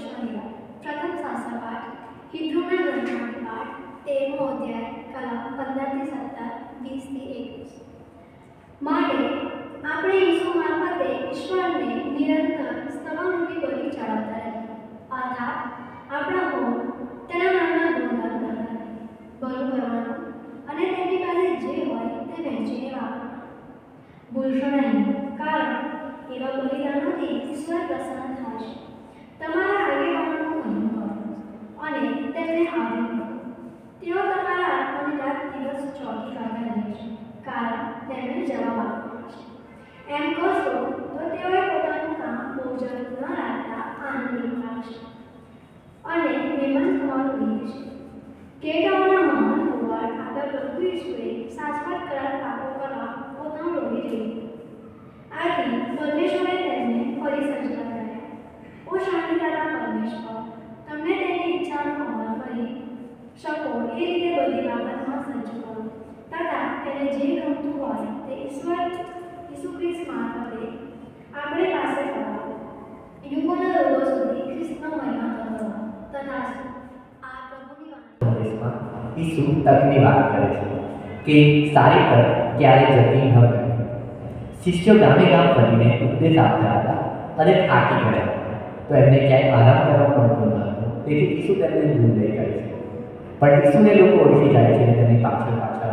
વૈષ્ણવીઓ પ્રથમ શાસ્ત્રપાઠ હિબ્રુના ગ્રંથમાંથી પાઠ તેરમો અધ્યાય કલમ પંદરથી સત્તર વીસથી એકવીસ માટે જવાબ આપવાનો છે એમ કરશો તો તેઓએ પોતાનું કામ બોજર ન રાખતા આનંદિત રાખશે અને નિમંત થવાનું રીત છે કેટાઓના મહાન કુંવર આગળ પ્રભુ ઈસુએ શાશ્વત કરાર પાકો કરવા પોતાનું લોહી રહ્યું આથી પરમેશ્વરે તેમને ફરી સર્જના કર્યા ઓ શાંતિદાતા પરમેશ્વર તમને તેની ઈચ્છાનો અમલ કરી શકો એ રીતે બધી બાબતમાં સજ્જ કરો તથા તેને જે ગમતું હોય તે ઈશ્વર ઈસુ મારફતે આપણે પાસે કરાવો યુગોના રોગો સુધી ખ્રિસ્તનો મહિમા કરો તથા ઈસુ તકની વાત કરે છે કે સારી તક ક્યારે જતી ન કરે શિષ્યો ગામે ગામ ફરીને ઉપદેશ આપતા હતા અને થાકી ગયા. તો એમને ક્યાંય આરામ કરવા મળતો ન હતો. તેથી ઈસુ તેમને દૂર લઈ જાય છે. પણ ઈસુને લોકો ઓળખી જાય છે તેમની પાછળ પાછળ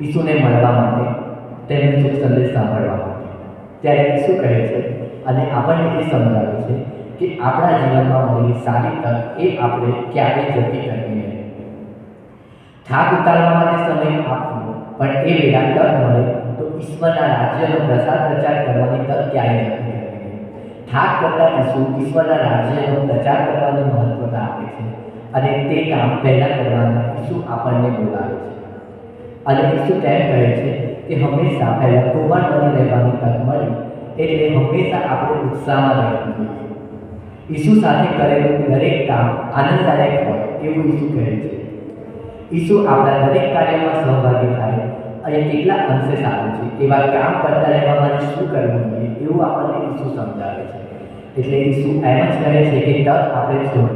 ઈસુને મળવા માટે તેને શુભ સંદેશ સાંભળવા માટે. ત્યારે ઈસુ કહે છે, અને આપણને એ સમજાવે છે કે આપણા જીવનમાં મળેલી સારી તક એ આપણે ક્યારે જતી કરવી નહીં. થાક ઉતારવા માટે સમય આપવો, પણ એ વેળા તક મળે તો ઈશ્વરના રાજ્યનો પ્રસાર પ્રચાર કરવાની તક ક્યારે જતી કરવી નહીં. થાક કરતા ઈસુ ઈશ્વરના રાજ્યનો પ્રચાર કરવાની મહત્વતા આપે છે, અને તે કામ પહેલાં કરવાનું ઈસુ આપણને બોલાવે છે. અને તેમ કહે છે કે હંમેશા પહેલાં કુમાર બની રહેવાની તક મળી એટલે હંમેશા આપણે ઉત્સાહમાં રહેવું જોઈએ. ઈસુ સાથે કરેલું દરેક કામ આનંદદાયક હોય એવું ઈસુ કહે છે. ઈસુ આપણા દરેક કાર્યમાં સહભાગી થાય અને કેટલા અંશે સારું છે, એવા કામ કરતા રહેવા માટે શું કરવું જોઈએ એવું આપણને ઈસુ સમજાવે છે. એટલે ઈસુ એમ જ કહે છે કે તક આપણે છોડ